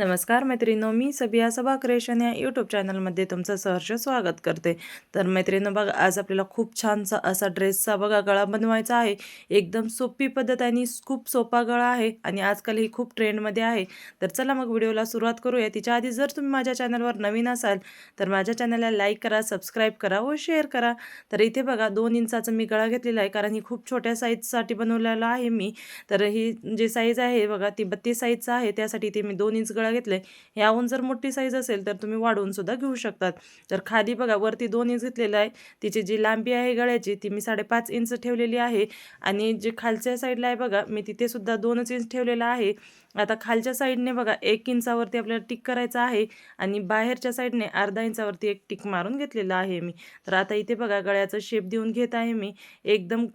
नमस्कार मैत्रिणो मी सबिया सबा क्रिएशन या यूट्यूब चॅनलमध्ये तुमचं सहर्ष स्वागत करते. तर मैत्रिणो बघा आज आपल्याला खूप छानसा असा ड्रेसचा बघा गळा बनवायचा आहे. एकदम सोपी पद्धत आणि खूप सोपा गळा आहे आणि आजकाल ही खूप ट्रेंडमध्ये आहे. तर चला मग व्हिडिओला सुरुवात करूया. तिच्या आधी जर तुम्ही माझ्या चॅनलवर नवीन असाल तर माझ्या चॅनलला लाईक करा सबस्क्राईब करा व शेअर करा. तर इथे बघा दोन इंचाचा मी गळा घेतलेला आहे कारण ही खूप छोट्या साईजसाठी बनवलेला आहे मी. तर ही जी साईज आहे बघा ती बत्तीस साईजचा आहे. त्यासाठी इथे मी दोन इंच गळा घेतलं आहे याहून जर मोठी साईज असेल तर तुम्ही वाढवून सुद्धा घेऊ शकतात. तर खाली बघा वरती दोन इंच घेतलेलं आहे. तिची जी लांबी आहे गळ्याची ती मी साडेपाच इंच ठेवलेली आहे. आणि जे खालच्या साईडला आहे बघा मी तिथे सुद्धा दोनच इंच ठेवलेला आहे. आता खालच्या साईडने बघा एक इंचावरती आपल्याला टिक करायचं आहे आणि बाहेरच्या साईडने अर्धा इंचावरती एक टिक मारून घेतलेला आहे मी. तर आता इथे बघा गळ्याचा शेप देऊन घेत आहे मी. एकदम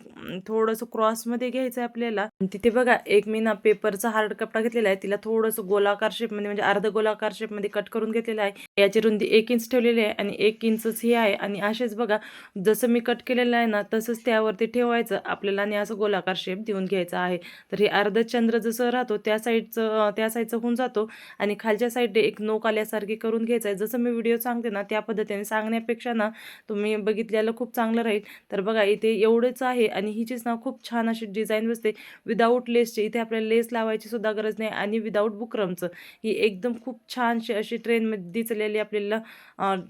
थोडंसं क्रॉसमध्ये घ्यायचं आहे आपल्याला. तिथे बघा एक मी ना पेपरचा हार्ड कपडा घेतलेला आहे. तिला थोडंसं गोलाकार शेपमध्ये म्हणजे अर्ध गोलाकार शेपमध्ये कट करून घेतलेला आहे. याची रुंदी एक इंच ठेवलेली आहे आणि एक इंचच ही आहे. आणि असेच बघा जसं मी कट केलेलं आहे ना तसंच त्यावरती ठेवायचं. आपल्याला आणि असं गोलाकार शेप देऊन घ्यायचा आहे. तर हे अर्ध चंद्र जसं राहतो त्या साईड टाईपचं त्या साईडचं होऊन जातो. आणि खालच्या साईडने एक नोक आल्यासारखी करून घ्यायचं आहे. जसं मी व्हिडिओ सांगते ना त्या पद्धतीने सांगण्यापेक्षा ना तुम्ही बघितलेलं खूप चांगलं राहील. तर बघा इथे एवढंच आहे आणि हिचीच ना खूप छान अशी डिझाईन बसते. विदाऊट लेसचे इथे आपल्याला लेस लावायची सुद्धा गरज नाही आणि विदाऊट बुकरमचं. ही एकदम खूप छानशी अशी ट्रेनमध्ये दिसलेली आपल्याला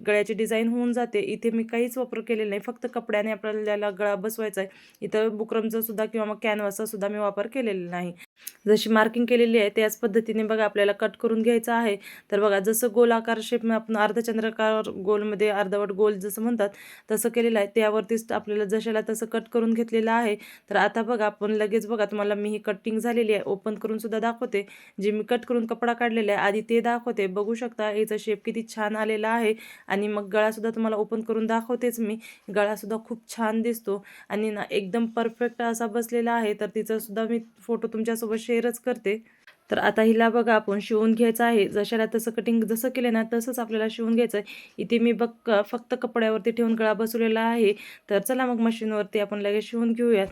गळ्याची डिझाईन होऊन जाते. इथे मी काहीच वापर केलेला नाही. फक्त कपड्याने आपल्याला गळा बसवायचा आहे. इथं बुकरमचा सुद्धा किंवा मग कॅनव्हासचा सुद्धा मी वापर केलेला नाही. जशी मार्किंग केलेली आहे त्याच पद्धतीने बघा आपल्याला कट करून घ्यायचं आहे. तर बघा जसं गोल आकार शेप आपण अर्धचंद्रकार गोलमध्ये अर्धवट गोल जसं म्हणतात तसं केलेलं आहे. त्यावरतीच आपल्याला जशाला तसं कट करून घेतलेलं आहे. तर आता बघा आपण लगेच बघा तुम्हाला मी ही कटिंग झालेली आहे. ओपन करून सुद्धा दाखवते. जे मी कट करून कपडा काढलेला आहे आधी ते दाखवते. बघू शकता याचा शेप किती छान आलेला आहे. आणि मग गळासुद्धा तुम्हाला ओपन करून दाखवतेच मी. गळासुद्धा खूप छान दिसतो. आणि ना एकदम परफेक्ट असा बसलेला आहे. तर तिचासुद्धा मी फोटो तुमच्या तुमच्यासोबत शेअरच करते. तर आता हिला बघा आपण शिवून घ्यायचं आहे. जशाला तसं कटिंग जसं केलं ना तसंच आपल्याला शिवून घ्यायचं आहे इथे मी बघ फक्त कपड्यावरती ठेवून गळा बसवलेला आहे. तर चला मग मशीनवरती आपण लगेच शिवून घेऊयात.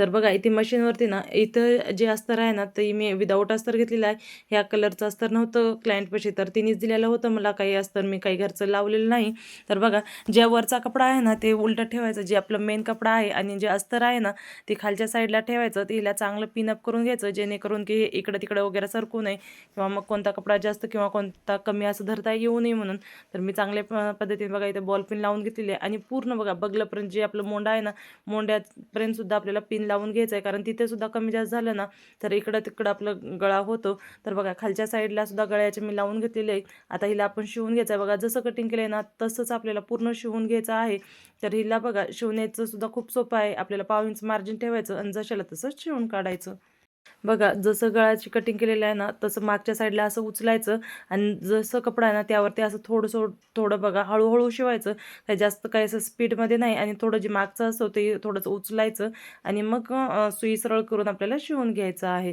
तर बघा इथे मशीनवरती ना इथं जे अस्तर आहे ना ते मी विदाऊट अस्तर घेतलेलं आहे. ह्या कलरचं अस्तर नव्हतं क्लायंटपाशी तर तिनेच दिलेलं होतं मला काही अस्तर. मी काही घरचं लावलेलं नाही. तर बघा ज्या वरचा कपडा आहे ना ते उलटं ठेवायचं. जे आपलं मेन कपडा आहे आणि जे अस्तर आहे ना ते खालच्या साईडला ठेवायचं. तिला चांगलं पिनअप करून घ्यायचं जेणेकरून की इकडं तिकडं वगैरे सरकू नये. किंवा मग कोणता कपडा जास्त किंवा कोणता कमी असं धरता येऊ नये म्हणून. तर मी चांगल्या पद्धतीने बघा इथे बॉल पिन लावून घेतलेली आहे. आणि पूर्ण बघा बगलपर्यंत जे आपलं मोंडा आहे ना मोंड्यापर्यंत सुद्धा आपल्याला पिन लावून घ्यायचं आहे कारण तिथे सुद्धा कमी जास्त झालं ना तर इकडं तिकडं आपलं गळा होतो. तर बघा खालच्या साईडला सुद्धा गळ्याचे मी लावून घेतलेले आहे आता हिला आपण शिवून घ्यायचं आहे बघा जसं कटिंग केलं आहे ना तसंच आपल्याला पूर्ण शिवून घ्यायचं आहे. तर हिला बघा शिवण्याचं सुद्धा खूप सोपं आहे. आपल्याला पाव इंच मार्जिन ठेवायचं आणि जशाला तसंच शिवून काढायचं. बघा जसं गळाची कटिंग केलेलं आहे ना तसं मागच्या साईडला असं उचलायचं आणि जसं कपडा आहे ना त्यावरती असं थोडंसं थोडं बघा हळूहळू शिवायचं. काही जास्त काही असं स्पीडमध्ये नाही आणि थोडं जे मागचं असतं ते थोडंसं उचलायचं आणि मग सुई सरळ करून आपल्याला शिवून घ्यायचं आहे.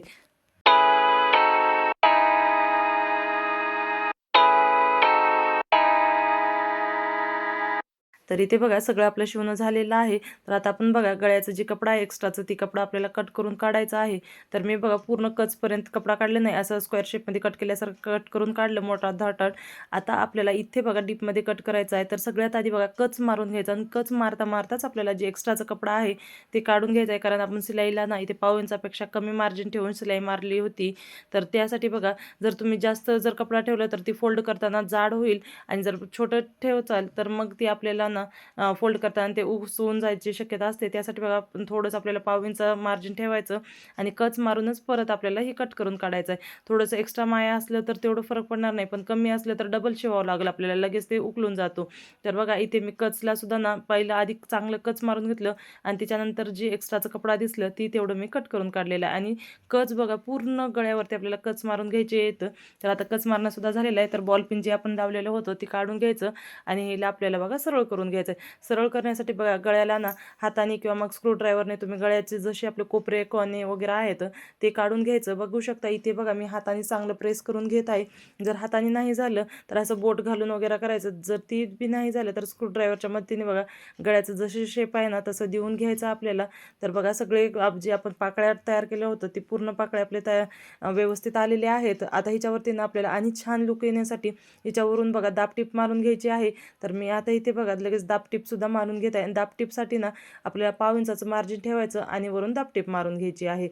तर इथे बघा सगळं आपलं शिवणं झालेलं आहे. तर आता आपण बघा गळ्याचं जे कपडा आहे एक्स्ट्राचं ती कपडा आपल्याला कट करून काढायचा आहे. तर मी बघा पूर्ण कचपर्यंत कपडा काढलं नाही. असं स्क्वेअर शेपमध्ये कट केल्यासारखं कट करून काढलं मोठा धाटट. आता आपल्याला इथे बघा डीपमध्ये कट करायचं आहे. तर सगळ्यात आधी बघा कच मारून घ्यायचं आणि कच मारता मारताच आपल्याला जे एक्स्ट्राचं कपडा आहे ते काढून घ्यायचं आहे. कारण आपण सिलाईला ना इथे पाव इंचापेक्षा कमी मार्जिन ठेवून सिलाई मारली होती. तर त्यासाठी बघा जर तुम्ही जास्त जर कपडा ठेवला तर ती फोल्ड करताना जाड होईल. आणि जर छोटं ठेवचाल तर मग ती आपल्याला ना फोल्ड करताना ते उसवून जायची शक्यता असते. त्यासाठी बघा थोडंसं आपल्याला पावींचं मार्जिन ठेवायचं आणि कच मारूनच परत आपल्याला ही कट करून काढायचं आहे. थोडंसं एक्स्ट्रा माया असलं तर तेवढं फरक पडणार नाही पण कमी असलं तर डबल शिवावं लागलं आपल्याला लगेच ते उकलून जातो. तर बघा इथे मी कचला सुद्धा ना पहिलं आधी चांगलं कच मारून घेतलं आणि त्याच्यानंतर जे एक्स्ट्राचं कपडा दिसलं ती तेवढं मी कट करून काढलेलं आहे. आणि कच बघा पूर्ण गळ्यावरती आपल्याला कच मारून घ्यायचे येतं तर आता कच मारणंसुद्धा झालेलं आहे. तर बॉल पिन जे आपण लावलेलं होतं ती काढून घ्यायचं आणि हिला आपल्याला बघा सरळ करून करून घ्यायचं आहे सरळ करण्यासाठी बघा गळ्याला ना हाताने किंवा मग स्क्रूड्रायव्हरने तुम्ही गळ्याचे जसे आपले कोपरे कोणे वगैरे आहेत ते काढून घ्यायचं. बघू शकता इथे बघा मी हाताने चांगलं प्रेस करून घेत आहे. जर हाताने नाही झालं तर असं बोट घालून वगैरे करायचं. जर ती बी नाही झालं तर स्क्रूड्रायव्हरच्या मदतीने बघा गळ्याचं जसे शेप आहे ना तसं देऊन घ्यायचं आपल्याला. तर बघा सगळे जे आपण पाकळ्या तयार केलं होतं ती पूर्ण पाकळ्या आपले तयार व्यवस्थित आलेले आहेत. आता हिच्यावरती ना आपल्याला आणि छान लुक येण्यासाठी हिच्यावरून बघा दापटीप मारून घ्यायची आहे. तर मी आता इथे बघा लगेच दापटीपसुद्धा मारून घेत आहे. आणि दापटीपसाठी ना आपल्याला पाव इंचाचं मार्जिन ठेवायचं आणि वरून दापटीप मारून घ्यायची आहे.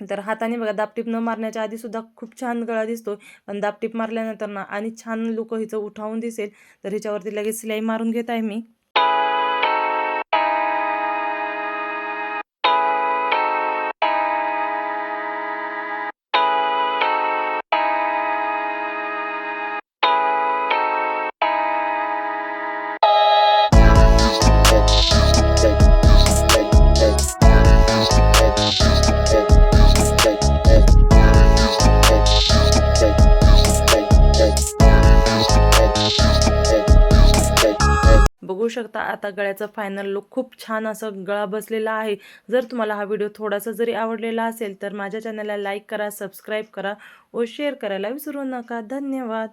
तर हाताने बघा दापटीप न मारण्याच्या आधी सुद्धा खूप छान गळा दिसतो पण दापटीप मारल्यानंतर ना आणि छान लुक हिचं उठावून दिसेल. तर ह्याच्यावरती लगेच सिलाई मारून घेत आहे मी. बघू शकता. आता गळ्याचा फायनल लुक खूप छान असं गळा बसलेला आहे. जर तुम्हाला हा व्हिडिओ थोडासा जरी आवडलेला असेल तर माझ्या चॅनलला लाईक करा सबस्क्राईब करा व शेअर करायला विसरू नका. धन्यवाद.